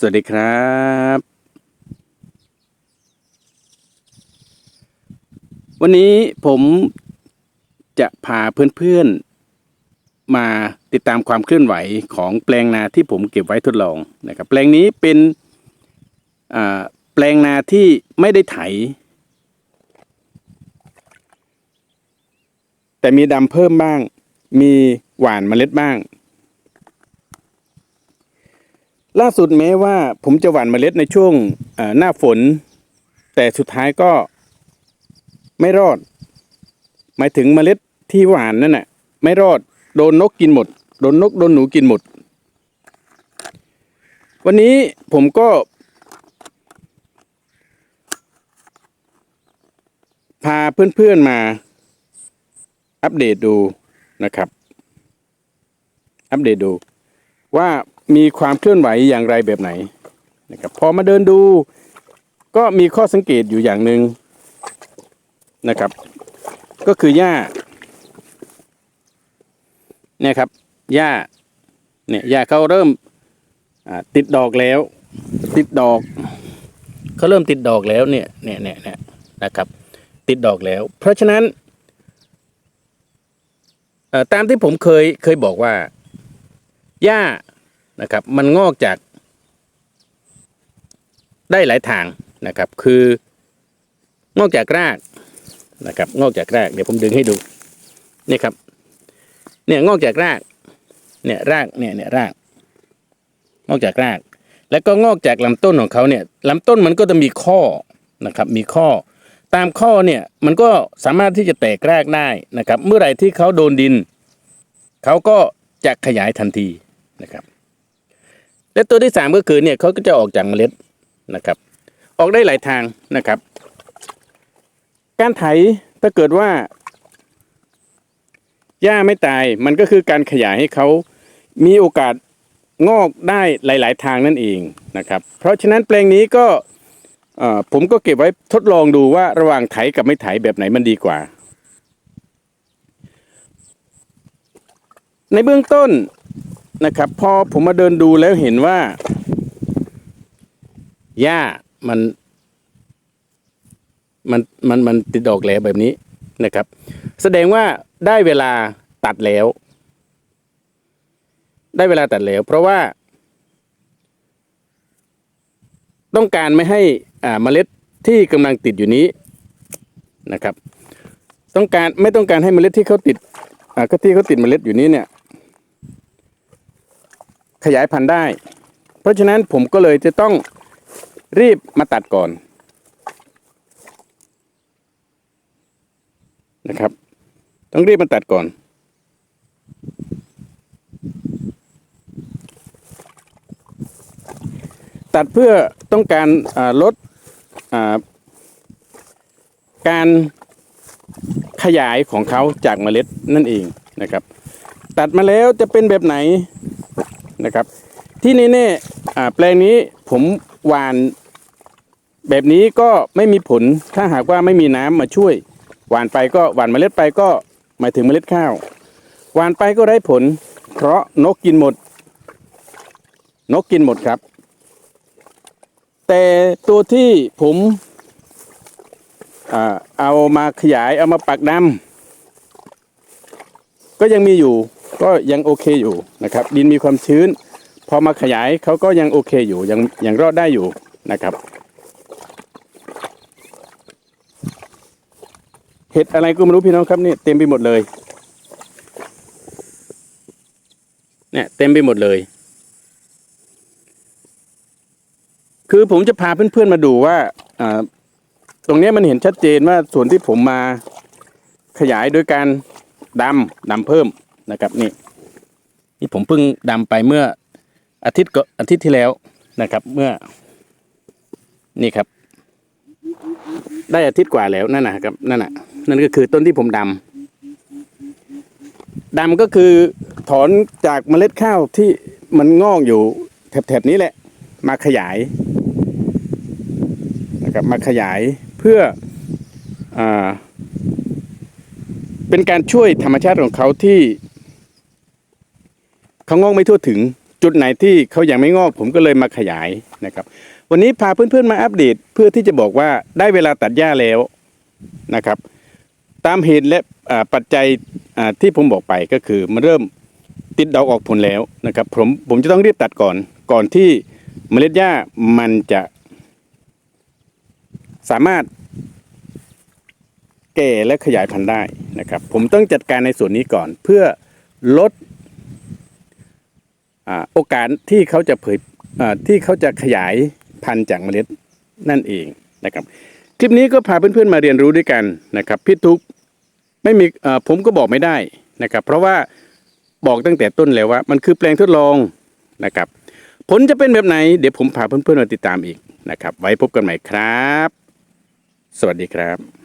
สวัสดีครับ วันนี้ผมจะพาเพื่อนๆมาติดตามความเคลื่อนไหวของแปลงนาที่ผมเก็บไว้ทดลองนะครับ แปลงนี้เป็นแปลงนาที่ไม่ได้ไถ แต่มีดำเพิ่มบ้าง มีหวานเมล็ดบ้าง ล่าสุดแม้ว่าผมจะหว่านเมล็ดในช่วงหน้าฝน แต่สุดท้ายก็ไม่รอด หมายถึงเมล็ดที่หว่านนั่นน่ะไม่รอดโดนนกกินหมด โดนนกโดนหนูกินหมด วันนี้ผมก็ พาเพื่อนๆมา อัปเดตดูนะครับ อัปเดตดูว่า มีความเคลื่อนไหวอย่างไรแบบไหนนะครับพอมาเดินดูก็มีข้อสังเกตอยู่อย่างหนึ่งนะครับ ก็คือหญ้าเนี่ยครับหญ้าเนี่ยหญ้าเขาเริ่มติดดอกแล้ว ติดดอกเขาเริ่มติดดอกแล้วเนี่ยเนี่ยเนี่ยเนี่ยนะครับ ติดดอกแล้ว เพราะฉะนั้นตามที่ผมเคยเคยบอกว่าหญ้า นะครับ มันงอกจาก ได้หลายทางนะครับ คืองอกจากรากนะครับ งอกจากรากเดี๋ยวผมดึงให้ดูนี่ครับ เนี่ยงอกจากราก เนี่ยรากเนี่ยเนี่ยราก งอกจากราก แล้วก็งอกจากลำต้นของเขาเนี่ยลำต้นมันก็จะมีข้อนะครับ มีข้อ ตามข้อเนี่ยมันก็สามารถที่จะแตกรากได้นะครับ เมื่อไหร่ที่เขาโดนดิน เขาก็จะขยายทันทีนะครับ และตัวที่สามก็คือเนี่ยเขาก็จะออกจากเมล็ดนะครับ ออกได้หลายทางนะครับ การไถถ้าเกิดว่าหญ้าไม่ตายมันก็คือการขยายให้เขามีโอกาสงอกได้หลาย ๆ ทางนั่นเองนะครับ เพราะฉะนั้นแปลงนี้ก็ผมก็เก็บไว้ทดลองดูว่าระหว่างไถกับไม่ไถแบบไหนมันดีกว่า ในเบื้องต้น นะครับพอผมมาเดินดูแล้วเห็นว่าหญ้ามัน มันมันมันติดดอกแล้วแบบนี้นะครับ แสดงว่าได้เวลาตัดแล้ว ได้เวลาตัดแล้ว เพราะว่า ต้องการไม่ให้อ่าเมล็ดที่กำลังติดอยู่นี้นะครับ ต้องการไม่ต้องการให้เมล็ดที่เขาติดอ่าก็ที่เขาติดเมล็ดอยู่นี้เนี่ย ขยายพันธุ์ได้ เพราะฉะนั้นผมก็เลยจะต้องรีบมาตัดก่อนนะครับ ต้องรีบมาตัดก่อน ตัดเพื่อต้องการลดการขยายของเขาจากเมล็ดนั่นเองนะครับ ตัดมาแล้วจะเป็นแบบไหน นะครับ ที่นี่เนี่ยอ่าแปลงนี้ผมหวานแบบนี้ก็ไม่มีผลถ้าหากว่าไม่มีน้ำมาช่วย หวานไปก็หวานเมล็ดไปก็หมายถึงเมล็ดข้าว หวานไปก็ได้ผล เพราะนกกินหมด นกกินหมดครับ แต่ตัวที่ผมอเอามาขยายเอามาปักดำก็ยังมีอยู่ ก็ยังโอเคอยู่นะครับ ดินมีความชื้น พอมาขยายเขาก็ยังโอเคอยู่ยังยังรอดได้อยู่นะครับ เห็ดอะไรก็ไม่รู้พี่น้องครับนี่เต็มไปหมดเลยเนี่ยเต็มไปหมดเลย คือผมจะพาเพื่อนๆมาดูว่าตรงนี้มันเห็นชัดเจนว่าส่วนที่ผมมาขยายโดยการดำดำเพิ่ม นะครับนี่นี่ผมเพิ่งดำไปเมื่ออาทิตย์ก็อาทิตย์ที่แล้วนะครับ เมื่อ นี่ครับ ได้อาทิตย์กว่าแล้วนั่นนะครับนั่นน่ะนั่นก็คือต้นที่ผมดำดำก็คือถอนจากเมล็ดข้าวที่มันงอกอยู่แถบๆนี้แหละ มาขยายนะครับมาขยายเพื่ออ่าเป็นการช่วยธรรมชาติของเขาที่ เขางอกไม่ทั่วถึง จุดไหนที่เขายังไม่งอก ผมก็เลยมาขยายนะครับ วันนี้พาเพื่อนๆมาอัปเดตเพื่อที่จะบอกว่าได้เวลาตัดหญ้าแล้วนะครับ ตามเหตุและปัจจัยที่ผมบอกไปก็คือมันเริ่มติดดอกออกผลแล้วนะครับ ผมผมจะต้องรีบตัดก่อนก่อนที่เมล็ดหญ้ามันจะสามารถแก่และขยายพันธุ์ได้นะครับ ผมต้องจัดการในส่วนนี้ก่อนเพื่อลด โอกาสที่เขาจะเผยที่เขาจะขยายพันธุ์จากเมล็ดนั่นเองนะครับ คลิปนี้ก็พาเพื่อนๆมาเรียนรู้ด้วยกันนะครับพี่ทุกไม่มีผมก็บอกไม่ได้นะครับ เพราะว่าบอกตั้งแต่ต้นแล้วว่า มันคือแปลงทดลองนะครับ ผลจะเป็นแบบไหน เดี๋ยวผมพาเพื่อนๆมาติดตามอีกนะครับ ไว้พบกันใหม่ครับ สวัสดีครับ